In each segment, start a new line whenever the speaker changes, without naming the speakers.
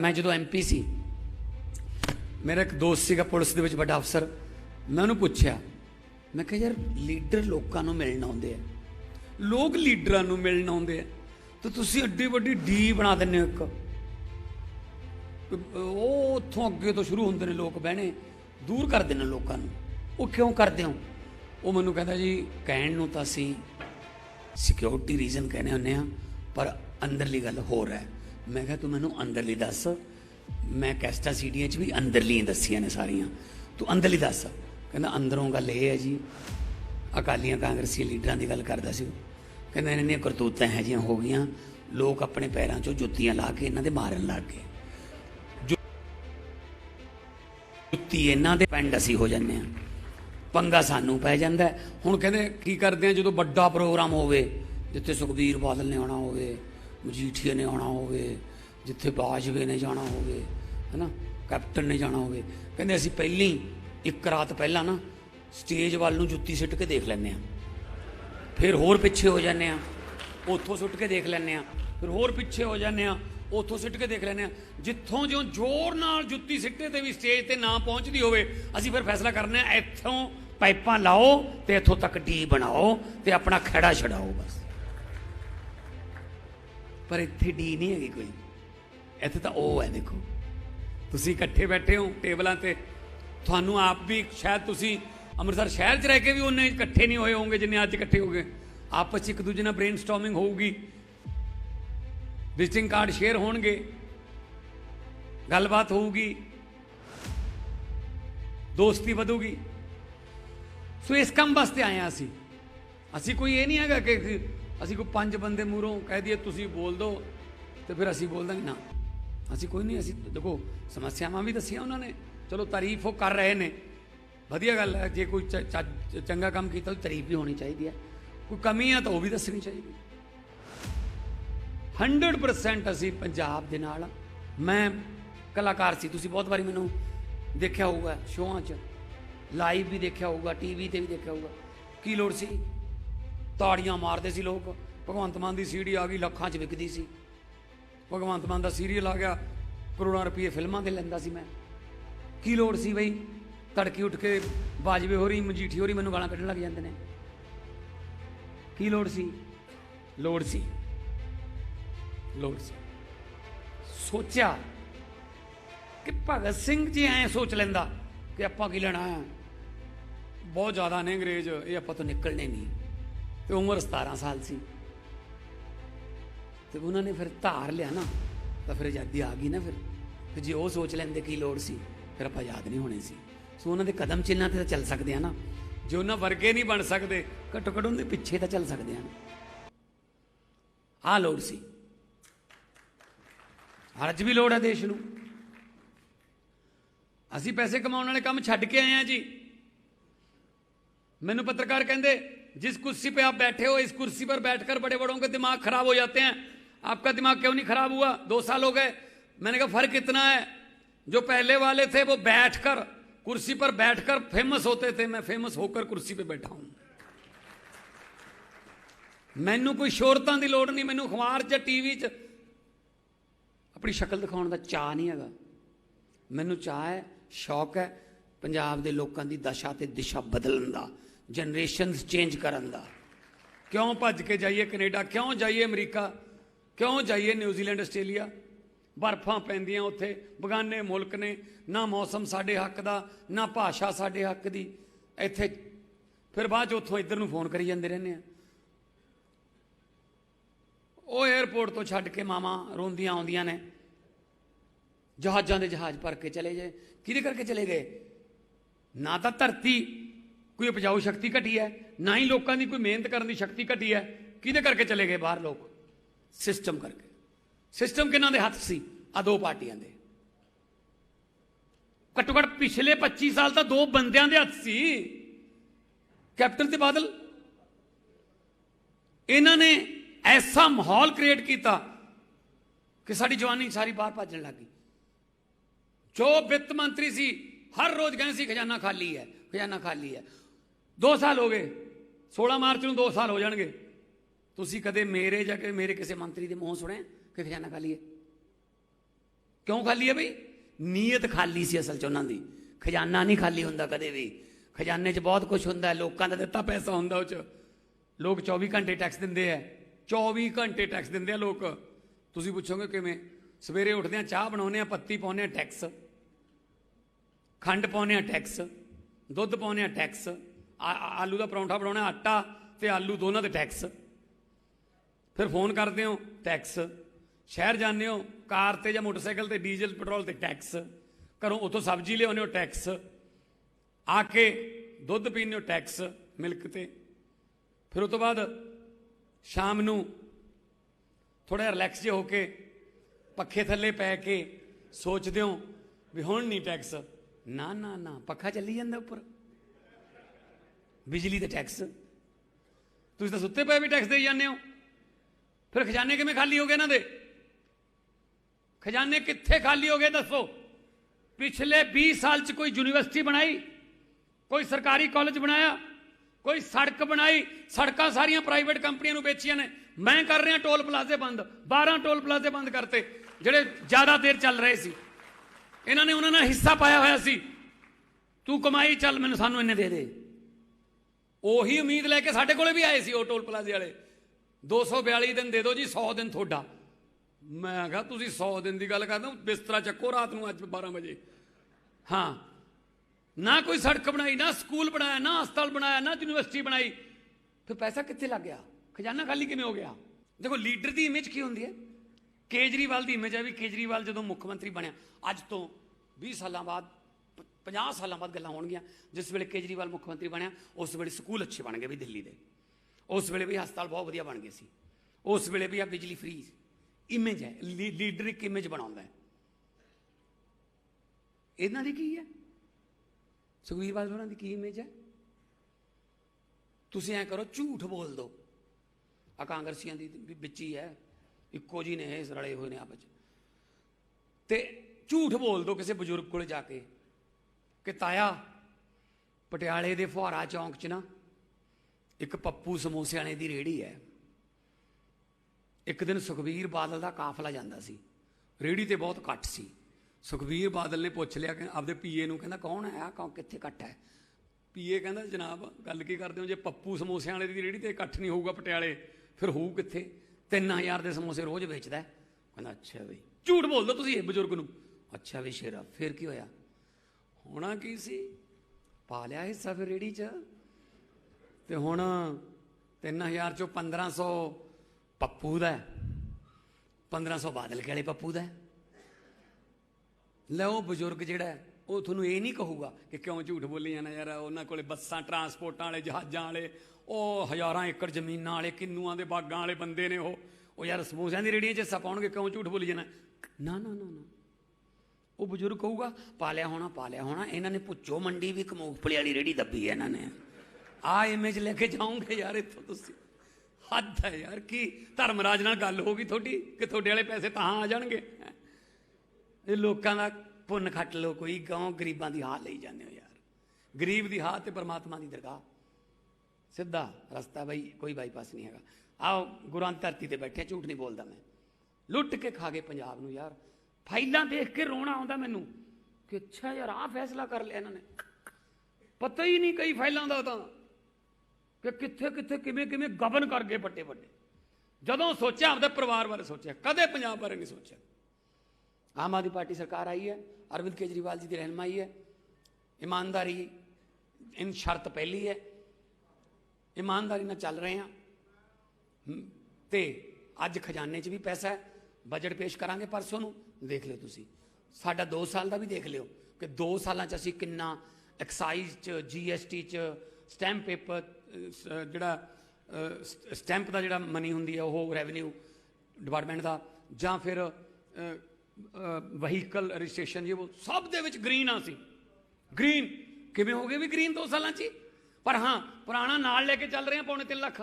ਮੈਂ ਜਦੋਂ ਐਮਪੀ ਸੀ, ਮੇਰਾ ਇੱਕ ਦੋਸਤ ਸੀਗਾ ਪੁਲਿਸ ਦੇ ਵਿੱਚ ਵੱਡਾ ਅਫਸਰ। ਮੈਂ ਉਹਨੂੰ ਪੁੱਛਿਆ, ਮੈਂ ਕਿਹਾ, ਯਾਰ, ਲੀਡਰ ਲੋਕਾਂ ਨੂੰ ਮਿਲਣ ਆਉਂਦੇ ਆ। ਲੋਕ ਲੀਡਰਾਂ ਨੂੰ ਮਿਲਣ ਆਉਂਦੇ ਆ। ਤੇ ਤੁਸੀਂ ਏਡੀ ਵੱਡੀ ਡੀ ਬਣਾ ਦਿੰਦੇ ਹੋ ਇੱਕ। ਉਹ ਉੱਥੋਂ ਅੱਗੇ ਤੋਂ ਸ਼ੁਰੂ ਹੁੰਦੇ ਨੇ ਲੋਕ ਬਹਿਣੇ, ਦੂਰ ਕਰਦੇ ਨੇ ਲੋਕਾਂ ਨੂੰ। ਉਹ ਕਿਉਂ ਕਰਦੇ ਹੋ? ਉਹ ਮੈਨੂੰ ਕਹਿੰਦਾ, ਜੀ, ਕਹਿਣ ਨੂੰ ਤਾਂ ਅਸੀਂ ਸਿਕਿਉਰਿਟੀ ਰੀਜ਼ਨ ਕਹਿੰਦੇ ਹੁੰਦੇ ਆ ਪਰ ਅੰਦਰਲੀ ਗੱਲ ਹੋਰ ਹੈ। ਮੈਂ ਕਿਹਾ, ਤੂੰ ਮੈਨੂੰ ਅੰਦਰਲੀ ਦੱਸ। ਮੈਂ ਕੈਸਟਾ ਸੀਡੀਆਂ 'ਚ ਵੀ ਅੰਦਰਲੀਆਂ ਦੱਸੀਆਂ ਨੇ ਸਾਰੀਆਂ। ਤੂੰ ਅੰਦਰਲੀ ਦੱਸ। ਕਹਿੰਦਾ, ਅੰਦਰੋਂ ਗੱਲ ਇਹ ਹੈ ਜੀ, ਅਕਾਲੀਆਂ ਕਾਂਗਰਸੀ ਲੀਡਰਾਂ ਦੀ ਗੱਲ ਕਰਦਾ ਸੀ ਉਹ। ਕਹਿੰਦਾ, ਇਹਨਾਂ ਦੀਆਂ ਕਰਤੂਤਾਂ ਹੈ ਜੀਆਂ ਹੋ ਗਈਆਂ। ਲੋਕ ਆਪਣੇ ਪੈਰਾਂ 'ਚੋਂ ਜੁੱਤੀਆਂ ਲਾ ਕੇ ਇਹਨਾਂ ਦੇ ਮਾਰਨ ਲੱਗ ਗਏ। ਜੁੱਤੀ ਇਹਨਾਂ ਦੇ ਪਿੰਡ ਅਸੀਂ ਹੋ ਜਾਂਦੇ ਆ ਪੰਗਾ ਸਾਨੂੰ ਪੈ ਜਾਂਦਾ ਹੁਣ ਕਹਿੰਦੇ, ਕੀ ਕਰਦੇ ਆ ਜਦੋਂ ਵੱਡਾ ਪ੍ਰੋਗਰਾਮ ਹੋਵੇ, ਜਿੱਥੇ ਸੁਖਬੀਰ ਬਾਦਲ ਨੇ ਆਉਣਾ ਹੋਵੇ ਮਜੀਠੀਏ ਨੇ ਆਉਣਾ ਹੋਵੇ, ਜਿੱਥੇ ਬਾਜਵੇ ਨੇ ਜਾਣਾ ਹੋਵੇ, ਹੈਨਾ? ਕੈਪਟਨ ਨੇ ਜਾਣਾ ਹੋਵੇ। ਕਹਿੰਦੇ ਅਸੀਂ ਪਹਿਲੀ, ਇੱਕ ਰਾਤ ਪਹਿਲਾਂ ਨਾ ਸਟੇਜ ਵੱਲ ਨੂੰ ਜੁੱਤੀ ਸਿੱਟ ਕੇ ਦੇਖ ਲੈਂਦੇ ਆ ਫਿਰ ਹੋਰ ਪਿੱਛੇ ਹੋ ਜਾਂਦੇ ਆ ਉੱਥੋਂ ਸੁੱਟ ਕੇ ਦੇਖ ਲੈਂਦੇ ਆ ਫਿਰ ਹੋਰ ਪਿੱਛੇ ਹੋ ਜਾਂਦੇ ਆ ਉੱਥੋਂ ਸਿੱਟ ਕੇ ਦੇਖ ਲੈਂਦੇ ਆ ਜਿੱਥੋਂ ਜਿਉਂ ਜ਼ੋਰ ਨਾਲ ਜੁੱਤੀ ਸਿੱਟੇ ਤੇ ਵੀ ਸਟੇਜ ਤੇ ਨਾ ਪਹੁੰਚਦੀ ਹੋਵੇ, ਅਸੀਂ ਫਿਰ ਫੈਸਲਾ ਕਰਨੇ ਆ ਇੱਥੋਂ ਪਾਈਪਾਂ ਲਾਓ ਤੇ ਇੱਥੋਂ ਤੱਕ ਡੀ ਬਣਾਓ ਤੇ ਆਪਣਾ ਖੜਾ ਛਡਾਓ ਬਸ। ਪਰ ਇੱਥੇ ਡੀ ਨਹੀਂ ਹੈਗੀ ਕੋਈ। ਇੱਥੇ ਤਾਂ ਉਹ ਹੈ ਦੇਖੋ। ਤੁਸੀਂ ਇਕੱਠੇ ਬੈਠੇ ਹੋ ਟੇਬਲਾਂ ਤੇ। ਤੁਹਾਨੂੰ ਆਪ ਵੀ ਸ਼ਾਇਦ ਤੁਸੀਂ ਅੰਮ੍ਰਿਤਸਰ ਸ਼ਹਿਰ 'ਚ ਰਹਿ ਕੇ ਵੀ ਉਹਨੇ ਇਕੱਠੇ ਨਹੀਂ ਹੋਏ ਹੋਵੋਗੇ ਜਿੰਨੇ ਅੱਜ ਇਕੱਠੇ ਹੋ ਗਏ। ਆਪਸ 'ਚ ਇੱਕ ਦੂਜੇ ਨਾਲ ਬ੍ਰੇਨਸਟਾਰਮਿੰਗ ਹੋਊਗੀ। ਵਿਜ਼ਿਟਿੰਗ ਕਾਰਡ ਸ਼ੇਅਰ ਹੋਣਗੇ। ਗੱਲਬਾਤ ਹੋਊਗੀ। ਦੋਸਤੀ ਵਧੂਗੀ। ਸੋ ਇਸ ਕੰਮ ਵਾਸਤੇ ਆਏ ਹਾਂ ਅਸੀਂ। ਅਸੀਂ ਕੋਈ ਇਹ ਨਹੀਂ ਹੈਗਾ ਕਿ ਅਸੀਂ ਕੋਈ ਪੰਜ ਬੰਦੇ ਮੂਹਰੋਂ ਕਹਿ ਦਈਏ ਤੁਸੀਂ ਬੋਲ ਦਿਓ ਤੇ ਫਿਰ ਅਸੀਂ ਬੋਲ ਦਾਂਗੇ ਨਾ। ਅਸੀਂ ਕੋਈ ਨਹੀਂ, ਅਸੀਂ ਦੇਖੋ, ਸਮੱਸਿਆਵਾਂ ਵੀ ਦੱਸੀਆਂ ਉਹਨਾਂ ਨੇ। ਚਲੋ, ਤਾਰੀਫ ਉਹ ਕਰ ਰਹੇ ਨੇ। ਵਧੀਆ ਗੱਲ ਹੈ, ਜੇ ਕੋਈ ਚ- ਚੰਗਾ ਕੰਮ ਕੀਤਾ ਤਾਂ ਤਾਰੀਫ ਵੀ ਹੋਣੀ ਚਾਹੀਦੀ ਹੈ। ਕੋਈ ਕਮੀ ਹੈ ਤਾਂ ਉਹ ਵੀ ਦੱਸਣੀ ਚਾਹੀਦੀ 100% ਅਸੀਂ ਪੰਜਾਬ ਦੇ ਨਾਲ ਮੈਂ ਕਲਾਕਾਰ ਸੀ, ਤੁਸੀਂ ਬਹੁਤ ਵਾਰੀ ਮੈਨੂੰ ਦੇਖਿਆ ਹੋਊਗਾ, ਸ਼ੋਆਂ 'ਚ। ਲਾਈਵ ਵੀ ਦੇਖਿਆ ਹੋਊਗਾ ਟੀਵੀ ਤੇ ਵੀ ਦੇਖਿਆ ਹੋਊਗਾ। ਕੀ ਲੋੜ ਸੀ? ਤਾੜੀਆਂ ਮਾਰਦੇ ਸੀ ਲੋਕ। ਭਗਵੰਤ ਮਾਨ ਦੀ ਸੀਡੀ ਆ ਗਈ, ਲੱਖਾਂ 'ਚ ਵਿਕਦੀ ਸੀ। ਭਗਵੰਤ ਮਾਨ ਦਾ ਸੀਰੀਅਲ ਆ ਗਿਆ, ਕਰੋੜਾਂ ਰੁਪਏ ਫਿਲਮਾਂ ਦੇ ਲੈਂਦਾ ਸੀ ਮੈਂ। ਕੀ ਲੋੜ ਸੀ ਬਈ? ਤੜਕੀ ਉੱਠ ਕੇ ਬਾਜਵੇ ਹੋ ਰਹੀ, ਮਜੀਠੀ ਹੋ ਰਹੀ, ਮੈਨੂੰ ਗਾਲਾਂ ਕੱਢਣ ਲੱਗ ਜਾਂਦੇ ਨੇ। ਕੀ ਲੋੜ ਸੀ? ਲੋੜ ਸੀ। ਲੋੜ ਸੀ। ਸੋਚਿਆ ਕਿ ਭਗਤ ਸਿੰਘ ਜੀ ਐ ਸੋਚ ਲੈਂਦਾ ਕਿ ਆਪਾਂ ਕੀ ਲੈਣਾ ਹੈ? ਬਹੁਤ ਜ਼ਿਆਦਾ ਨੇ ਅੰਗਰੇਜ਼, ਇਹ ਆਪਾਂ ਤੋਂ ਨਿਕਲਣੇ ਨਹੀਂ। ਤੇ ਉਮਰ 17 ਸਾਲ ਸੀ। ਤੇ ਉਹਨਾਂ ਨੇ ਫਿਰ ਧਾਰ ਲਿਆ ਨਾ, ਤਾਂ ਫਿਰ ਆਜ਼ਾਦੀ ਆ ਗਈ ਨਾ ਫਿਰ। ਫਿਰ ਜੇ ਉਹ ਸੋਚ ਲੈਂਦੇ ਕੀ ਲੋੜ ਸੀ, ਫਿਰ ਆਪਾਂ ਆਜ਼ਾਦ ਨਹੀਂ ਹੋਣੇ ਸੀ। ਸੋ ਉਹਨਾਂ ਦੇ ਕਦਮ ਚਿੰਨਾਂ ਤੇ ਤਾਂ ਚੱਲ ਸਕਦੇ ਆ ਨਾ। ਜੇ ਉਹਨਾਂ ਵਰਗੇ ਨਹੀਂ ਬਣ ਸਕਦੇ, ਘੱਟੋ ਘੱਟ ਉਹਨਾਂ ਦੇ ਪਿੱਛੇ ਤਾਂ ਚੱਲ ਸਕਦੇ ਆ। ਆ ਲੋੜ ਸੀ। ਅੱਜ ਵੀ ਲੋੜ ਹੈ ਦੇਸ਼ ਨੂੰ। ਅਸੀਂ ਪੈਸੇ ਕਮਾਉਣ ਵਾਲੇ ਕੰਮ ਛੱਡ ਕੇ ਆਏ ਆ ਜੀ। ਮੈਨੂੰ ਪੱਤਰਕਾਰ ਕਹਿੰਦੇ जिस कुर्सी पे आप बैठे हो इस कुर्सी पर बैठकर बड़े बड़ों के दिमाग खराब हो जाते हैं आपका दिमाग क्यों नहीं खराब हुआ दो साल हो गए मैंने कहा फर्क इतना है जो पहले वाले थे वो बैठकर कुर्सी पर बैठकर फेमस होते थे मैं फेमस होकर कुर्सी पे बैठा हूं ਮੈਨੂੰ ਕੋਈ ਸ਼ੋਹਰਤਾਂ ਦੀ ਲੋੜ ਨਹੀਂ ਮੈਨੂੰ ਅਖਬਾਰ 'ਚ ਟੀਵੀ 'ਚ ਆਪਣੀ ਸ਼ਕਲ ਦਿਖਾਉਣ ਦਾ ਚਾਹ ਨਹੀਂ ਹੈਗਾ ਮੈਨੂੰ ਚਾਹ ਹੈ ਸ਼ੌਕ ਹੈ ਪੰਜਾਬ ਦੇ ਲੋਕਾਂ ਦੀ ਦਸ਼ਾ ਤੇ ਦਿਸ਼ਾ ਬਦਲਣ ਦਾ ਜਨਰੇਸ਼ਨਸ ਚੇਂਜ ਕਰਨ ਦਾ। ਕਿਉਂ ਭੱਜ ਕੇ ਜਾਈਏ ਕੈਨੇਡਾ? ਕਿਉਂ ਜਾਈਏ ਅਮਰੀਕਾ? ਕਿਉਂ ਜਾਈਏ ਨਿਊਜ਼ੀਲੈਂਡ ਆਸਟ੍ਰੇਲੀਆ? ਬਰਫਾਂ ਪੈਂਦੀਆਂ ਉੱਥੇ, ਬਗਾਨੇ ਮੁਲਕ ਨੇ, ਨਾ ਮੌਸਮ ਸਾਡੇ ਹੱਕ ਦਾ, ਨਾ ਭਾਸ਼ਾ ਸਾਡੇ ਹੱਕ ਦੀ। ਇੱਥੇ ਫਿਰ ਬਾਅਦ ਚ ਉੱਥੋਂ ਇੱਧਰ ਨੂੰ ਫੋਨ ਕਰੀ ਜਾਂਦੇ ਰਹਿੰਦੇ ਆ। ਉਹ 에어ਪੋਰਟ ਤੋਂ ਛੱਡ ਕੇ ਮਾਵਾਂ ਰੋਂਦੀਆਂ ਆਉਂਦੀਆਂ ਨੇ। ਜਹਾਜ਼ਾਂ ਦੇ ਜਹਾਜ਼ ਭਰ ਕੇ ਚਲੇ ਗਏ। ਕਿਹਦੇ ਕਰਕੇ ਚਲੇ ਗਏ? ਨਾ ਤਾਂ ਧਰਤੀ ਕੋਈ ਉਪਜਾਊ ਸ਼ਕਤੀ ਘਟੀ ਹੈ, ਨਾ ਹੀ ਲੋਕਾਂ ਦੀ ਕੋਈ ਮਿਹਨਤ ਕਰਨ ਦੀ ਸ਼ਕਤੀ ਘਟੀ ਹੈ, ਕਿਹਦੇ ਕਰਕੇ ਚਲੇ ਗਏ ਬਾਹਰ ਲੋਕ? ਸਿਸਟਮ ਕਰਕੇ। ਸਿਸਟਮ ਕਿਹਨਾਂ ਦੇ ਹੱਥ ਸੀ? ਆ ਦੋ ਪਾਰਟੀਆਂ ਦੇ। ਘੱਟੋ ਘੱਟ ਪਿਛਲੇ 25 ਸਾਲ ਤਾਂ ਦੋ ਬੰਦਿਆਂ ਦੇ ਹੱਥ ਸੀ। ਕੈਪਟਨ ਤੇ ਬਾਦਲ। ਇਹਨਾਂ ਨੇ ਐਸਾ ਮਾਹੌਲ ਕ੍ਰੀਏਟ ਕੀਤਾ ਕਿ ਸਾਡੀ ਜਵਾਨੀ ਸਾਰੀ ਬਾਹਰ ਭੱਜਣ ਲੱਗੀ ਜੋ ਵਿੱਤ ਮੰਤਰੀ ਸੀ, ਹਰ ਰੋਜ਼ ਕਹਿੰਦੇ ਸੀ, ਖਜ਼ਾਨਾ ਖਾਲੀ ਹੈ, ਖਜ਼ਾਨਾ ਖਾਲੀ ਹੈ। 2 ਸਾਲ ਹੋ ਗਏ। 16 ਮਾਰਚ ਨੂੰ 2 ਸਾਲ ਹੋ ਜਾਣਗੇ। ਤੁਸੀਂ ਕਦੇ ਮੇਰੇ ਜਾਂ ਕਿ ਮੇਰੇ ਕਿਸੇ ਮੰਤਰੀ ਦੇ ਮੂੰਹ ਸੁਣਿਆ? ਕਿ ਖਜ਼ਾਨਾ ਖਾਲੀ ਹੈ? ਕਿਉਂ ਖਾਲੀ ਹੈ ਬਈ? ਨੀਅਤ ਖਾਲੀ ਸੀ ਅਸਲ ਚ ਉਹਨਾਂ ਦੀ। ਖਜ਼ਾਨਾ ਨਹੀਂ ਖਾਲੀ ਹੁੰਦਾ ਕਦੇ ਵੀ। ਖਜ਼ਾਨੇ 'ਚ ਬਹੁਤ ਕੁਝ ਹੁੰਦਾ ਲੋਕਾਂ ਦਾ ਦਿੱਤਾ ਪੈਸਾ ਹੁੰਦਾ ਉਹ 'ਚ। ਲੋਕ 24 ਘੰਟੇ ਟੈਕਸ ਦਿੰਦੇ ਆ 24 ਘੰਟੇ ਟੈਕਸ ਦਿੰਦੇ ਆ ਲੋਕ। ਤੁਸੀਂ ਪੁੱਛੋਗੇ ਕਿਵੇਂ? ਸਵੇਰੇ ਉੱਠਦੇ ਆ, ਚਾਹ ਬਣਾਉਂਦੇ ਆ, ਪੱਤੀ ਪਾਉਂਦੇ ਆ ਟੈਕਸ ਖੰਡ ਪਾਉਂਦੇ ਆ ਟੈਕਸ ਦੁੱਧ ਪਾਉਂਦੇ ਆ ਟੈਕਸ ਆਲੂ ਦਾ ਪਰੌਂਠਾ ਬਣਾਉਣਾ, ਆਟਾ ਤੇ ਆਲੂ ਦੋਨਾਂ ਤੇ ਟੈਕਸ ਫਿਰ ਫੋਨ ਕਰਦੇ ਹੋ ਟੈਕਸ ਸ਼ਹਿਰ ਜਾਂਦੇ ਹੋ, ਕਾਰ ਤੇ ਜਾਂ ਮੋਟਰਸਾਈਕਲ ਤੇ, ਡੀਜ਼ਲ, ਪੈਟਰੋਲ ਤੇ ਟੈਕਸ ਘਰੋਂ ਉੱਥੋਂ ਸਬਜ਼ੀ ਲਿਆਉਂਦੇ ਹੋ ਟੈਕਸ ਆ ਕੇ ਦੁੱਧ ਪੀਂਦੇ ਹੋ ਟੈਕਸ ਮਿਲਕ ਤੇ। ਫਿਰ ਉਸ ਤੋਂ ਬਾਅਦ ਸ਼ਾਮ ਨੂੰ ਥੋੜਾ ਜਿਹਾ ਰਿਲੈਕਸ ਜੇ ਹੋ ਕੇ ਪੱਖੇ ਥੱਲੇ ਪੈ ਕੇ ਸੋਚਦੇ ਹੋ ਵੀ ਹੁਣ ਨਹੀਂ ਟੈਕਸ ਨਾ ਨਾ ਨਾ, ਪੱਖਾ ਚੱਲੀ ਜਾਂਦਾ ਉੱਪਰ। ਬਿਜਲੀ ਤੇ ਟੈਕਸ। ਤੁਸੀਂ ਤਾਂ ਸੁੱਤੇ ਪਏ ਵੀ ਟੈਕਸ ਦੇ ਜਾਂਦੇ ਹੋ। ਫਿਰ ਖਜ਼ਾਨੇ ਕਿਵੇਂ ਖਾਲੀ ਹੋ ਗਏ ਇਹਨਾਂ ਦੇ? ਖਜ਼ਾਨੇ ਕਿੱਥੇ ਖਾਲੀ ਹੋ ਗਏ ਦੱਸੋ? ਪਿਛਲੇ 20 ਸਾਲ ਚ ਕੋਈ ਯੂਨੀਵਰਸਿਟੀ ਬਣਾਈ, ਕੋਈ ਸਰਕਾਰੀ ਕਾਲਜ ਬਣਾਇਆ, ਕੋਈ ਸੜਕ ਬਣਾਈ, ਸੜਕਾਂ ਸਾਰੀਆਂ ਪ੍ਰਾਈਵੇਟ ਕੰਪਨੀਆਂ ਨੂੰ ਵੇਚੀਆਂ ਨੇ। ਮੈਂ ਕਰ ਰਿਹਾ ਟੋਲ ਪਲਾਜ਼ੇ ਬੰਦ 12 ਟੋਲ ਪਲਾਜ਼ੇ ਬੰਦ ਕਰਤੇ, ਜਿਹੜੇ ਜ਼ਿਆਦਾ ਦੇਰ ਚੱਲ ਰਹੇ ਸੀ। ਇਹਨਾਂ ਨੇ ਉਹਨਾਂ ਨਾਲ ਹਿੱਸਾ ਪਾਇਆ ਹੋਇਆ ਸੀ। ਤੂੰ ਕਮਾਈ ਚੱਲ, ਮੈਨੂੰ ਸਾਨੂੰ ਇੰਨੇ ਦੇ ਦੇ। ਉਹੀ ਉਮੀਦ ਲੈ ਕੇ ਸਾਡੇ ਕੋਲੇ ਵੀ ਆਏ ਸੀ ਉਹ ਟੋਲ ਪਲਾਜ਼ੇ ਵਾਲੇ। 242 ਦਿਨ ਦੇ ਦਿਓ ਜੀ 100 ਦਿਨ ਤੁਹਾਡਾ। ਮੈਂ ਕਿਹਾ, ਤੁਸੀਂ 100 ਦਿਨ ਦੀ ਗੱਲ ਕਰਦੇ ਹੋ, ਬਿਸਤਰਾ ਚੱਕੋ ਰਾਤ ਨੂੰ ਅੱਜ 12 ਵਜੇ। ਹਾਂ। ਨਾ ਕੋਈ ਸੜਕ ਬਣਾਈ, ਨਾ ਸਕੂਲ ਬਣਾਇਆ, ਨਾ ਹਸਪਤਾਲ ਬਣਾਇਆ, ਨਾ ਯੂਨੀਵਰਸਿਟੀ ਬਣਾਈ। ਫਿਰ ਪੈਸਾ ਕਿੱਥੇ ਲੱਗ ਗਿਆ? ਖਜ਼ਾਨਾ ਖਾਲੀ ਕਿਵੇਂ ਹੋ ਗਿਆ? ਦੇਖੋ, ਲੀਡਰ ਦੀ ਇਮੇਜ ਕੀ ਹੁੰਦੀ ਹੈ? ਕੇਜਰੀਵਾਲ ਦੀ ਇਮੇਜ ਹੈ ਵੀ ਕੇਜਰੀਵਾਲ ਜਦੋਂ ਮੁੱਖ ਮੰਤਰੀ ਬਣਿਆ, ਅੱਜ ਤੋਂ 20 ਸਾਲਾਂ ਬਾਅਦ 50 ਸਾਲਾਂ ਬਾਅਦ ਗੱਲਾਂ ਹੋਣਗੀਆਂ। ਜਿਸ ਵੇਲੇ ਕੇਜਰੀਵਾਲ ਮੁੱਖ ਮੰਤਰੀ ਬਣਿਆ, ਉਸ ਵੇਲੇ ਸਕੂਲ ਅੱਛੇ ਬਣ ਗਏ ਵੀ ਦਿੱਲੀ ਦੇ। ਉਸ ਵੇਲੇ ਵੀ ਹਸਪਤਾਲ ਬਹੁਤ ਵਧੀਆ ਬਣ ਗਏ ਸੀ। ਉਸ ਵੇਲੇ ਵੀ ਆ ਬਿਜਲੀ ਫ੍ਰੀ ਇਮੇਜ ਹੈ, ਲੀ- ਲੀਡਰ ਇੱਕ ਇਮੇਜ ਬਣਾਉਂਦਾ ਹੈ। ਇਹਨਾਂ ਦੀ ਕੀ ਹੈ? ਸੁਖਬੀਰ ਬਾਦਲ ਹੋਰਾਂ ਦੀ ਕੀ ਇਮੇਜ ਹੈ? ਤੁਸੀਂ ਐ ਕਰੋ, ਝੂਠ ਬੋਲ ਦਿਓ ਆ ਕਾਂਗਰਸੀਆਂ ਦੀ ਵੀ ਵਿੱਚ ਹੀ ਹੈ। ਇੱਕੋ ਜੀ ਨੇ ਇਹ ਰਲੇ ਹੋਏ ਨੇ ਆਪਸ 'ਚ। ਤੇ ਝੂਠ ਬੋਲ ਦਿਓ ਕਿਸੇ ਬਜ਼ੁਰਗ ਕੋਲੇ ਜਾ ਕੇ। ਕਿ ਤਾਇਆ, ਪਟਿਆਲੇ ਦੇ ਫੁਹਾਰਾ ਚੌਂਕ 'ਚ ਨਾ, ਇੱਕ ਪੱਪੂ ਸਮੋਸੇ ਵਾਲੇ ਦੀ ਰੇੜੀ ਹੈ। ਇੱਕ ਦਿਨ ਸੁਖਬੀਰ ਬਾਦਲ ਦਾ ਕਾਫਲਾ ਜਾਂਦਾ ਸੀ। ਰੇੜੀ ਤੇ ਬਹੁਤ ਘੱਟ ਸੀ। ਸੁਖਬੀਰ ਬਾਦਲ ਨੇ ਪੁੱਛ ਲਿਆ ਕਿ ਆਪਦੇ ਪੀਏ ਨੂੰ ਕਹਿੰਦਾ, ਕੌਣ ਹੈ? ਆ ਕੌਣ ਕਿੱਥੇ ਘੱਟ ਹੈ? ਪੀਏ ਕਹਿੰਦਾ, ਜਨਾਬ, ਗੱਲ ਕੀ ਕਰਦੇ ਹੋ? ਜੇ ਪੱਪੂ ਸਮੋਸਿਆਂ ਵਾਲੇ ਦੀ ਰੇੜੀ ਤੇ ਇਕੱਠ ਨਹੀਂ ਹੋਊਗਾ ਪਟਿਆਲੇ, ਫਿਰ ਹੋਊ ਕਿੱਥੇ? 3000 ਦੇ ਸਮੋਸੇ ਰੋਜ਼ ਵੇਚਦਾ ਕਹਿੰਦਾ, ਅੱਛਾ ਬਈ, ਝੂਠ ਬੋਲ ਦੋ ਤੁਸੀਂ ਇਹ ਬਜ਼ੁਰਗ ਨੂੰ? ਅੱਛਾ ਵੀ ਸ਼ੇਰਾ, ਫਿਰ ਕੀ ਹੋਇਆ? ਹੋਣਾ ਕੀ ਸੀ? ਪਾ ਲਿਆ ਹਿੱਸਾ ਫਿਰ ਰੇੜੀ 'ਚ। ਤੇ ਹੁਣ 3000 ਚੋਂ 1500 ਪੱਪੂ ਦਾ ਹੈ। 1500 ਬਾਦਲ ਕੇ ਵਾਲੇ ਪੱਪੂ ਦਾ ਲੈ ਉਹ ਬਜ਼ੁਰਗ ਜਿਹੜਾ ਉਹ ਤੁਹਾਨੂੰ ਇਹ ਨਹੀਂ ਕਹੂਗਾ ਕਿ ਕਿਉਂ ਝੂਠ ਬੋਲੀ ਜਾਣਾ ਯਾਰ, ਉਹਨਾਂ ਕੋਲੇ ਬੱਸਾਂ, ਟਰਾਂਸਪੋਰਟਾਂ ਵਾਲੇ, ਜਹਾਜ਼ਾਂ ਵਾਲੇ, ਉਹ ਹਜ਼ਾਰਾਂ ਏਕੜ ਜ਼ਮੀਨਾਂ ਵਾਲੇ, ਕਿੰਨੂਆਂ ਦੇ ਬਾਗਾਂ ਵਾਲੇ ਬੰਦੇ ਨੇ ਉਹ। ਉਹ ਯਾਰ ਸਮੋਸਿਆਂ ਦੀ ਰੇੜੀਆਂ 'ਚ ਹਿੱਸਾ ਪਾਉਣਗੇ, ਕਿਉਂ ਝੂਠ ਬੋਲੀ ਜਾਣਾ ਨਾ ਨਾ ਨਾ ਨਾ। ਉਹ ਬਜ਼ੁਰਗ ਕਹੂਗਾ ਪਾਲਿਆ ਹੋਣਾ ਪਾਲਿਆ ਹੋਣਾ। ਇਹਨਾਂ ਨੇ ਪੁੱਛੋ ਮੰਡੀ ਵੀ, ਇੱਕ ਕਮੂਫਲੀ ਵਾਲੀ ਰੇੜੀ ਦੱਬੀ ਹੈ ਇਹਨਾਂ ਨੇ। ਆ ਇਮੇਜ ਲੈ ਕੇ ਜਾਓਗੇ ਯਾਰ ਇੱਥੋਂ ਤੁਸੀਂ। ਹੱਦ ਹੈ ਯਾਰ, ਕੀ ਧਰਮਰਾਜ ਨਾਲ ਗੱਲ ਹੋ ਗਈ ਤੁਹਾਡੀ? ਕਿ ਤੁਹਾਡੇ ਵਾਲੇ ਪੈਸੇ ਤਾਂ ਆ ਜਾਣਗੇ? ਇਹ ਲੋਕਾਂ ਦਾ ਪੁੰਨ ਖੱਟ ਲੋ ਕੋਈ ਗਾਂ ਗਰੀਬਾਂ ਦੀ ਹਾਲ ਲਈ ਜਾਂਦੇ ਹੋ ਯਾਰ? ਗਰੀਬ ਦੀ ਹਾਲ ਤੇ ਪਰਮਾਤਮਾ ਦੀ ਦਰਗਾਹ। ਸਿੱਧਾ ਰਸਤਾ ਬਈ, ਕੋਈ ਬਾਈਪਾਸ ਨਹੀਂ ਹੈਗਾ। ਆਓ, ਗੁਰਾਂ ਧਰਤੀ ਤੇ ਬੈਠੇ, ਝੂਠ ਨਹੀਂ ਬੋਲਦਾ ਮੈਂ। ਲੁੱਟ ਕੇ ਖਾ ਗਏ ਪੰਜਾਬ ਨੂੰ ਯਾਰ। ਫਾਈਲਾਂ ਦੇਖ ਕੇ ਰੋਣਾ ਆਉਂਦਾ ਮੈਨੂੰ ਕਿ ਅੱਛਾ ਯਾਰ, ਆਹ ਫੈਸਲਾ ਕਰ ਲਿਆ ਇਹਨਾਂ ਨੇ। ਪਤਾ ਹੀ ਨਹੀਂ ਕਈ ਫਾਈਲਾਂ ਦਾ ਤਾਂ ਕਿ ਕਿੱਥੇ ਕਿੱਥੇ ਕਿਵੇਂ ਕਿਵੇਂ ਗਬਨ ਕਰ ਗਏ ਵੱਡੇ ਵੱਡੇ। ਜਦੋਂ ਸੋਚਿਆ, ਆਪਦੇ ਪਰਿਵਾਰ ਬਾਰੇ ਸੋਚਿਆ, ਕਦੇ ਪੰਜਾਬ ਬਾਰੇ ਨਹੀਂ ਸੋਚਿਆ। ਆਮ ਆਦਮੀ ਪਾਰਟੀ ਸਰਕਾਰ ਆਈ ਹੈ, ਅਰਵਿੰਦ ਕੇਜਰੀਵਾਲ ਜੀ ਦੀ ਰਹਿਨਮਾਈ ਹੈ, ਇਮਾਨਦਾਰੀ ਇਨ ਸ਼ਰਤ ਪਹਿਲੀ ਹੈ, ਇਮਾਨਦਾਰੀ ਨਾਲ ਚੱਲ ਰਹੇ ਹਾਂ। ਤੇ ਅੱਜ ਖਜ਼ਾਨੇ 'ਚ ਵੀ ਪੈਸਾ ਹੈ। ਬਜਟ ਪੇਸ਼ ਕਰਾਂਗੇ ਪਰਸੋਂ ਨੂੰ, ਦੇਖ ਲਿਓ ਤੁਸੀਂ। ਸਾਡਾ 2 ਸਾਲ ਦਾ ਵੀ ਦੇਖ ਲਿਓ ਕਿ 2 ਸਾਲਾਂ 'ਚ ਅਸੀਂ ਕਿੰਨਾ ਐਕਸਾਈਜ਼ 'ਚ ਜੀਐਸਟੀ 'ਚ ਸਟੈਂਪ ਪੇਪਰ ਜਿਹੜਾ ਸਟੈਂਪ ਦਾ ਜਿਹੜਾ ਮਨੀ ਹੁੰਦੀ ਹੈ, ਉਹ ਰੈਵਨਿਊ ਡਿਪਾਰਟਮੈਂਟ ਦਾ, ਜਾਂ ਫਿਰ ਵਹੀਕਲ ਰਜਿਸਟ੍ਰੇਸ਼ਨ ਜੀ, ਉਹ ਸਭ ਦੇ ਵਿੱਚ ਗ੍ਰੀਨ ਆ ਸੀ ਗ੍ਰੀਨ ਕਿਵੇਂ ਹੋ ਗਏ ਵੀ ਗ੍ਰੀਨ 2 ਸਾਲਾਂ 'ਚ ਹੀ? ਪਰ ਹਾਂ, ਪੁਰਾਣਾ ਨਾਲ ਲੈ ਕੇ ਚੱਲ ਰਹੇ ਆ, ਪੌਣੇ 3 ਲੱਖ।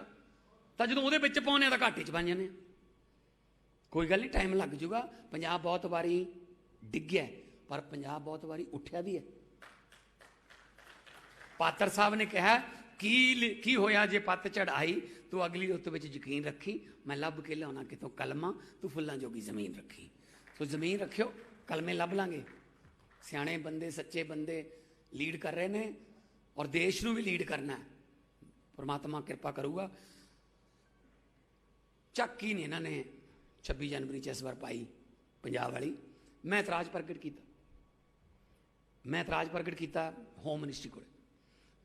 ਤਾਂ ਜਦੋਂ ਉਹਦੇ ਵਿੱਚ ਪਾਉਣੇ ਆ ਤਾਂ ਘਾਟੇ 'ਚ ਬਣ ਜਾਂਦੇ ਆ। ਕੋਈ ਗੱਲ ਨਹੀਂ ਟਾਈਮ ਲੱਗ ਜੂਗਾ ਪੰਜਾਬ ਬਹੁਤ ਵਾਰੀ ਡਿੱਗਿਆ ਪਰ ਪੰਜਾਬ ਬਹੁਤ ਵਾਰੀ ਉੱਠਿਆ ਵੀ ਹੈ। ਪਾਤਰ ਸਾਹਿਬ ਨੇ ਕਿਹਾ, ਕੀ ਲਿ- ਕੀ ਹੋਇਆ ਜੇ ਪੱਤ ਚੜਾਈ ਤੂੰ ਅਗਲੀ ਰੁੱਤ ਵਿੱਚ ਯਕੀਨ ਰੱਖੀ। ਮੈਂ ਲੱਭ ਕੇ ਲਿਆਉਣਾ ਕਿਤੋਂ ਕਲਮਾ, ਤੂੰ ਫੁੱਲਾਂ ਜੋਗੀ ਜ਼ਮੀਨ ਰੱਖੀ। ਸੋ ਜ਼ਮੀਨ ਰੱਖਿਓ, ਕਲਮੇ ਲੱਭ ਲਾਂਗੇ। ਸਿਆਣੇ ਬੰਦੇ, ਸੱਚੇ ਬੰਦੇ ਲੀਡ ਕਰ ਰਹੇ ਨੇ ਔਰ ਦੇਸ਼ ਨੂੰ ਵੀ ਲੀਡ ਕਰਨਾ ਪਰਮਾਤਮਾ ਕਿਰਪਾ ਕਰੂਗਾ। ਚੱਕੀ ਨੇ ਇਹਨਾਂ ਨੇ 26 ਜਨਵਰੀ ਚ ਇਸ ਵਾਰ ਪਾਈ ਪੰਜਾਬ ਵਾਲੀ। ਮੈਂ ਇਤਰਾਜ਼ ਪ੍ਰਗਟ ਕੀਤਾ। ਮੈਂ ਇਤਰਾਜ਼ ਪ੍ਰਗਟ ਕੀਤਾ ਹੋਮ ਮਿਨਿਸਟਰੀ ਕੋਲ।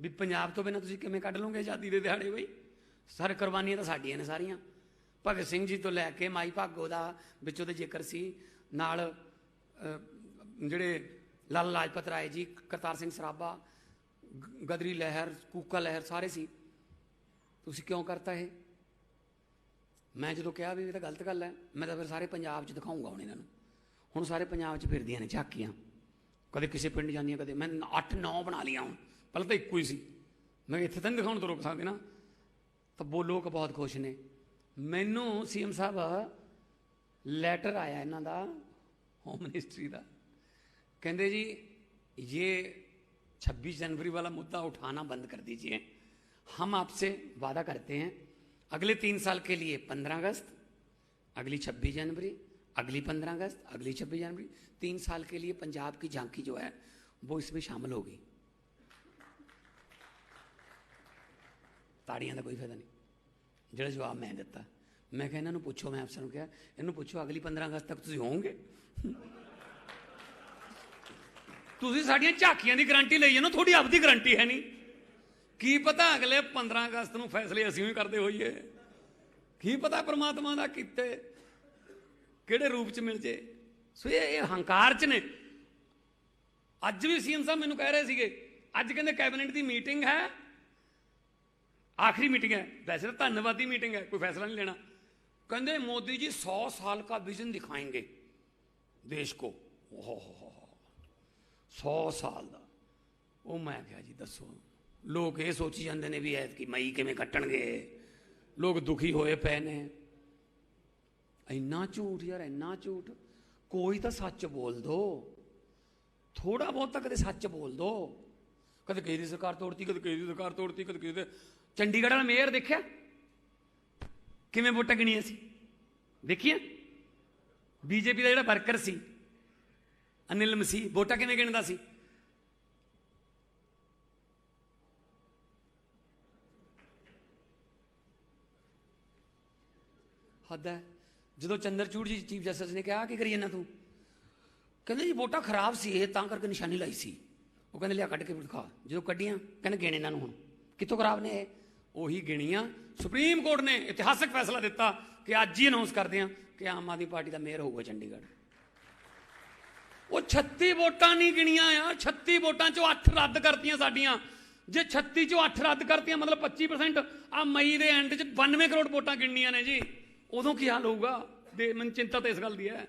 ਵੀ ਪੰਜਾਬ ਤੋਂ ਬਿਨਾਂ ਤੁਸੀਂ ਕਿਵੇਂ ਕੱਢ ਲਓਗੇ ਆਜ਼ਾਦੀ ਦੇ ਦਿਹਾੜੇ ਬਈ? ਸਰ, ਕੁਰਬਾਨੀਆਂ ਤਾਂ ਸਾਡੀਆਂ ਨੇ ਸਾਰੀਆਂ। ਭਗਤ ਸਿੰਘ ਜੀ ਤੋਂ ਲੈ ਕੇ ਮਾਈ ਭਾਗੋ ਦਾ ਵਿੱਚ ਉਹਦੇ ਜ਼ਿਕਰ ਸੀ, ਨਾਲ ਜਿਹੜੇ ਲਾਲ ਲਾਜਪਤ ਰਾਏ ਜੀ, ਕਰਤਾਰ ਸਿੰਘ ਸਰਾਭਾ, ਗ- ਗਦਰੀ ਲਹਿਰ, ਕੂਕਾ ਲਹਿਰ ਸਾਰੇ ਸੀ। ਤੁਸੀਂ ਕਿਉਂ ਕਰਤਾ ਇਹ? ਮੈਂ ਜਦੋਂ ਕਿਹਾ ਵੀ ਇਹ ਤਾਂ ਗਲਤ ਗੱਲ ਹੈ ਮੈਂ ਤਾਂ ਫਿਰ ਸਾਰੇ ਪੰਜਾਬ 'ਚ ਦਿਖਾਉਂਗਾ ਹੁਣ ਇਹਨਾਂ ਨੂੰ ਹੁਣ ਸਾਰੇ ਪੰਜਾਬ 'ਚ ਫਿਰਦੀਆਂ ਨੇ ਝਾਕੀਆਂ ਕਦੇ ਕਿਸੇ ਪਿੰਡ ਜਾਂਦੀਆਂ ਕਦੇ ਮੈਂ 8 9 ਬਣਾ ਲਈਆਂ ਹੁਣ ਪਹਿਲਾਂ ਤਾਂ ਇੱਕੋ ਹੀ ਸੀ ਮੈਂ ਕਿਹਾ ਇੱਥੇ ਤਾਂ ਨਹੀਂ ਦਿਖਾਉਣ ਤੋਂ ਰੋਕ ਸਕਦੇ ਨਾ ਤਾਂ ਉਹ ਲੋਕ ਬਹੁਤ ਖੁਸ਼ ਨੇ ਮੈਨੂੰ ਸੀਐਮ ਸਾਹਿਬ ਲੈਟਰ ਆਇਆ ਇਹਨਾਂ ਦਾ ਹੋਮ ਮਿਨਿਸਟਰੀ ਦਾ कहते जी ये 26 जनवरी वाला मुद्दा उठाना बंद कर दीजिए हम आपसे वादा करते हैं अगले तीन साल के लिए 15 अगस्त अगली 26 जनवरी अगली 15 अगस्त अगली 26 जनवरी तीन साल के लिए पंजाब की झांकी जो है वो इसमें शामिल होगी ਤਾੜੀਆਂ ਦਾ ਕੋਈ ਫਾਇਦਾ ਨਹੀਂ ਜਿਹੜਾ ਜਵਾਬ ਮੈਂ ਦਿੱਤਾ ਮੈਂ ਕਿਹਾ ਇਹਨਾਂ ਨੂੰ ਪੁੱਛੋ ਮੈਂ ਅਫਸਰ ਨੂੰ ਕਿਹਾ ਇਹਨੂੰ ਪੁੱਛੋ ਅਗਲੀ 15 ਅਗਸਤ ਤੱਕ ਤੁਸੀਂ ਹੋਵੋਗੇ ਤੁਸੀਂ ਸਾਡੀਆਂ ਝਾਕੀਆਂ ਦੀ ਗਾਰੰਟੀ ਲਈ ਜਾਂਦੇ ਹੋ ਤੁਹਾਡੀ ਆਪਦੀ ਗਾਰੰਟੀ ਹੈ ਨਹੀਂ ਕੀ ਪਤਾ ਅਗਲੇ 15 ਅਗਸਤ ਨੂੰ ਫੈਸਲੇ ਅਸੀਂ ਵੀ ਕਰਦੇ ਹੋਈਏ? ਕੀ ਪਤਾ ਪ੍ਰਮਾਤਮਾ ਦਾ ਕੀਤੇ? ਕਿਹੜੇ ਰੂਪ ਚ ਮਿਲ ਜੇ? ਸੋ ਇਹ ਇਹ ਹੰਕਾਰ ਚ ਨੇ। ਅੱਜ ਵੀ ਸੀਐਮ ਸਾਹਿਬ ਮੈਨੂੰ ਕਹਿ ਰਹੇ ਸੀਗੇ, ਅੱਜ ਕਹਿੰਦੇ ਕੈਬਨਿਟ ਦੀ ਮੀਟਿੰਗ ਹੈ। ਆਖਰੀ ਮੀਟਿੰਗ ਹੈ। ਵੈਸੇ ਤਾਂ ਧੰਨਵਾਦੀ ਮੀਟਿੰਗ ਹੈ, ਕੋਈ ਫੈਸਲਾ ਨਹੀਂ ਲੈਣਾ। ਕਹਿੰਦੇ ਮੋਦੀ ਜੀ 100 ਸਾਲ ਦਾ ਵਿਜ਼ਨ ਦਿਖਾਏਗੇ ਦੇਸ਼ ਕੋ। ਓਹ 100 ਸਾਲ ਦਾ। ਉਹ ਮੈਂ ਕਿਹਾ ਜੀ, ਦੱਸੋ। ਲੋਕ ਇਹ ਸੋਚੀ ਜਾਂਦੇ ਨੇ ਵੀ ਐਤਕੀ ਮਈ ਕਿਵੇਂ ਕੱਟਣਗੇ? ਲੋਕ ਦੁਖੀ ਹੋਏ ਪਏ ਨੇ। ਇੰਨਾ ਝੂਠ ਯਾਰ, ਇੰਨਾ ਝੂਠ। ਕੋਈ ਤਾਂ ਸੱਚ ਬੋਲ ਦੋ। ਥੋੜਾ ਬਹੁਤ ਤਾਂ ਕਦੇ ਸੱਚ ਬੋਲ ਦੋ। ਕਦੇ ਕਿਸੇ ਦੀ ਸਰਕਾਰ ਤੋੜਤੀ, ਕਦੇ ਕਿਸੇ ਦੀ ਸਰਕਾਰ ਤੋੜਤੀ, ਕਦੇ ਕਿਸੇ ਦੇ ਚੰਡੀਗੜ੍ਹ ਵਾਲਾ ਮੇਅਰ ਦੇਖਿਆ? ਕਿਵੇਂ ਵੋਟਾਂ ਗਿਣੀਆਂ ਸੀ? ਦੇਖੀਆਂ? ਬੀਜੇਪੀ ਦਾ ਜਿਹੜਾ ਵਰਕਰ ਸੀ, ਅਨਿਲ ਮਸੀਹ, ਵੋਟਾਂ ਕਿਵੇਂ ਗਿਣਦਾ ਸੀ? ਹੱਦ ਹੈ। ਜਦੋਂ ਚੰਦਰਚੂੜ ਜੀ ਚੀਫ ਜਸਟਿਸ ਨੇ ਕਿਹਾ ਕੀ ਕਰੀ ਇਹਨਾਂ ਤੂੰ? ਕਹਿੰਦੇ, ਜੀ, ਵੋਟਾਂ ਖਰਾਬ ਸੀ ਇਹ, ਤਾਂ ਕਰਕੇ ਨਿਸ਼ਾਨੀ ਲਾਈ ਸੀ। ਉਹ ਕਹਿੰਦੇ, ਲਿਆ ਕੱਢ ਕੇ ਦਿਖਾ। ਜਦੋਂ ਕੱਢੀਆਂ, ਕਹਿੰਦੇ ਗਿਣੇ ਇਹਨਾਂ ਨੂੰ ਹੁਣ। ਕਿੱਥੋਂ ਖਰਾਬ ਨੇ ਇਹ? ਉਹੀ ਗਿਣੀਆਂ ਸੁਪਰੀਮ ਕੋਰਟ ਨੇ ਇਤਿਹਾਸਕ ਫੈਸਲਾ ਦਿੱਤਾ ਕਿ ਅੱਜ ਹੀ ਅਨਾਉਂਸ ਕਰਦੇ ਹਾਂ ਕਿ ਆਮ ਆਦਮੀ ਪਾਰਟੀ ਦਾ ਮੇਅਰ ਹੋਊਗਾ ਚੰਡੀਗੜ੍ਹ। ਉਹ 36 ਵੋਟਾਂ ਨਹੀਂ ਗਿਣੀਆਂ ਆ 36 ਵੋਟਾਂ ਚੋਂ 8 ਰੱਦ ਕਰਤੀਆਂ ਸਾਡੀਆਂ। ਜੇ 36 ਚੋਂ 8 ਰੱਦ ਕਰਤੀਆਂ, ਮਤਲਬ 25% ਆ ਮਈ ਦੇ ਐਂਡ 'ਚ 92 ਕਰੋੜ ਵੋਟਾਂ ਗਿਣਨੀਆਂ ਨੇ ਜੀ। ਉਦੋਂ ਕੀ ਹਾਲ ਹੋਊਗਾ ਦੇ ਮੈਨੂੰ ਚਿੰਤਾ ਤਾਂ ਇਸ ਗੱਲ ਦੀ ਹੈ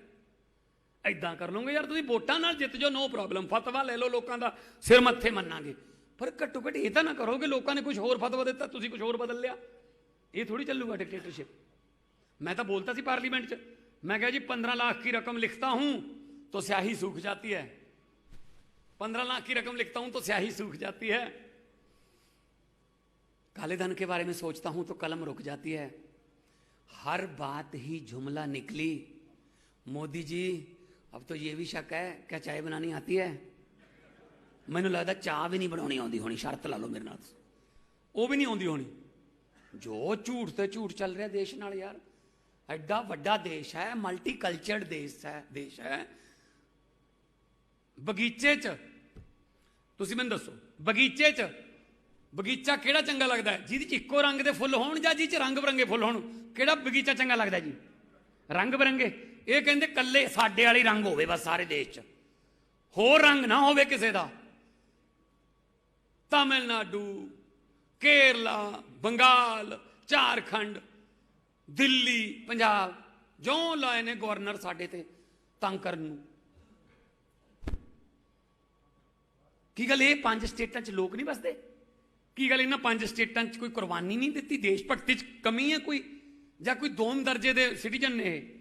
ਐਦਾਂ ਕਰ ਲਓਗੇ ਯਾਰ ਤੁਸੀਂ ਵੋਟਾਂ ਨਾਲ ਜਿੱਤ ਜਾਓ ਨੋ ਪ੍ਰੋਬਲਮ ਫਤਵਾ ਲੈ ਲਓ ਲੋਕਾਂ ਦਾ ਸਿਰ ਮੱਥੇ ਮੰਨਾਂਗੇ ਪਰ ਘੱਟੋ ਘੱਟ ਇਹ ਤਾਂ ਨਾ ਕਰੋ ਕਿ ਲੋਕਾਂ ਨੇ ਕੁਝ ਹੋਰ ਫਤਵਾ ਦਿੱਤਾ ਤੁਸੀਂ ਕੁਝ ਹੋਰ ਬਦਲ ਲਿਆ ਇਹ ਥੋੜੀ ਚੱਲੂਗਾ ਡਿਕਟੇਟਰਸ਼ਿਪ मैं तो बोलता सी पार्लियामेंट च मैं कहा जी पंद्रह लाख की रकम लिखता हूं तो स्याही सूख जाती है पंद्रह लाख की रकम लिखता हूं तो स्याही सूख जाती है काले धन के बारे में सोचता हूं तो कलम रुक जाती है हर बात ही जुमला निकली मोदी जी अब तो ये भी शक है क्या चाय बनानी आती है ਮੈਨੂੰ ਲੱਗਦਾ ਚਾਹ ਵੀ ਨਹੀਂ ਬਣਾਉਣੀ ਆਉਂਦੀ ਹੋਣੀ ਸ਼ਰਤ ਲਾ ਲਓ ਮੇਰੇ ਨਾਲ ਉਹ ਵੀ ਨਹੀਂ ਆਉਂਦੀ ਹੋਣੀ ਜੋ ਝੂਠ ਤੇ ਝੂਠ ਚੱਲ ਰਿਹਾ ਦੇਸ਼ ਨਾਲ ਯਾਰ ਐਡਾ ਵੱਡਾ ਦੇਸ਼ ਹੈ ਮਲਟੀ ਕਲਚਰਡ ਦੇਸ਼ ਹੈ ਦੇਸ਼ ਹੈ ਬਗੀਚੇ 'ਚ ਤੁਸੀਂ ਮੈਨੂੰ ਦੱਸੋ ਬਗੀਚੇ 'ਚ ਬਗੀਚਾ ਕਿਹੜਾ ਚੰਗਾ ਲੱਗਦਾ ਹੈ? ਜਿਹਦੇ 'ਚ ਇੱਕੋ ਰੰਗ ਦੇ ਫੁੱਲ ਹੋਣ ਜਾਂ ਜਿਹਦੇ 'ਚ ਰੰਗ ਬਰੰਗੇ ਫੁੱਲ ਹੋਣ? ਕਿਹੜਾ ਬਗੀਚਾ ਚੰਗਾ ਲੱਗਦਾ ਜੀ? ਰੰਗ ਬਰੰਗੇ। ਇਹ ਕਹਿੰਦੇ ਕੱਲੇ ਸਾਡੇ ਵਾਲੀ ਰੰਗ ਹੋਵੇ ਬਸ ਸਾਰੇ ਦੇਸ਼ 'ਚ। ਹੋਰ ਰੰਗ ਨਾ ਹੋਵੇ ਕਿਸੇ ਦਾ। ਤਾਮਿਲਨਾਡੂ, ਕੇਰਲਾ, ਬੰਗਾਲ, ਝਾਰਖੰਡ, ਦਿੱਲੀ, ਪੰਜਾਬ। ਜੋ ਲਾਏ ਨੇ ਗਵਰਨਰ ਸਾਡੇ ਤੇ ਤੰਗ ਕਰਨ ਨੂੰ। ਕੀ ਗੱਲ ਇਹ ਪੰਜ ਸਟੇਟਾਂ 'ਚ ਲੋਕ ਨਹੀਂ ਵਸਦੇ? ਕੀ ਗੱਲ ਇਹਨਾਂ ਪੰਜ ਸਟੇਟਾਂ 'ਚ ਕੋਈ ਕੁਰਬਾਨੀ ਨਹੀਂ ਦਿੱਤੀ? ਦੇਸ਼ ਭਗਤੀ 'ਚ ਕਮੀ ਹੈ ਕੋਈ? ਜਾਂ ਕੋਈ ਦੋਮ ਦਰਜੇ ਦੇ ਸਿਟੀਜ਼ਨ ਨੇ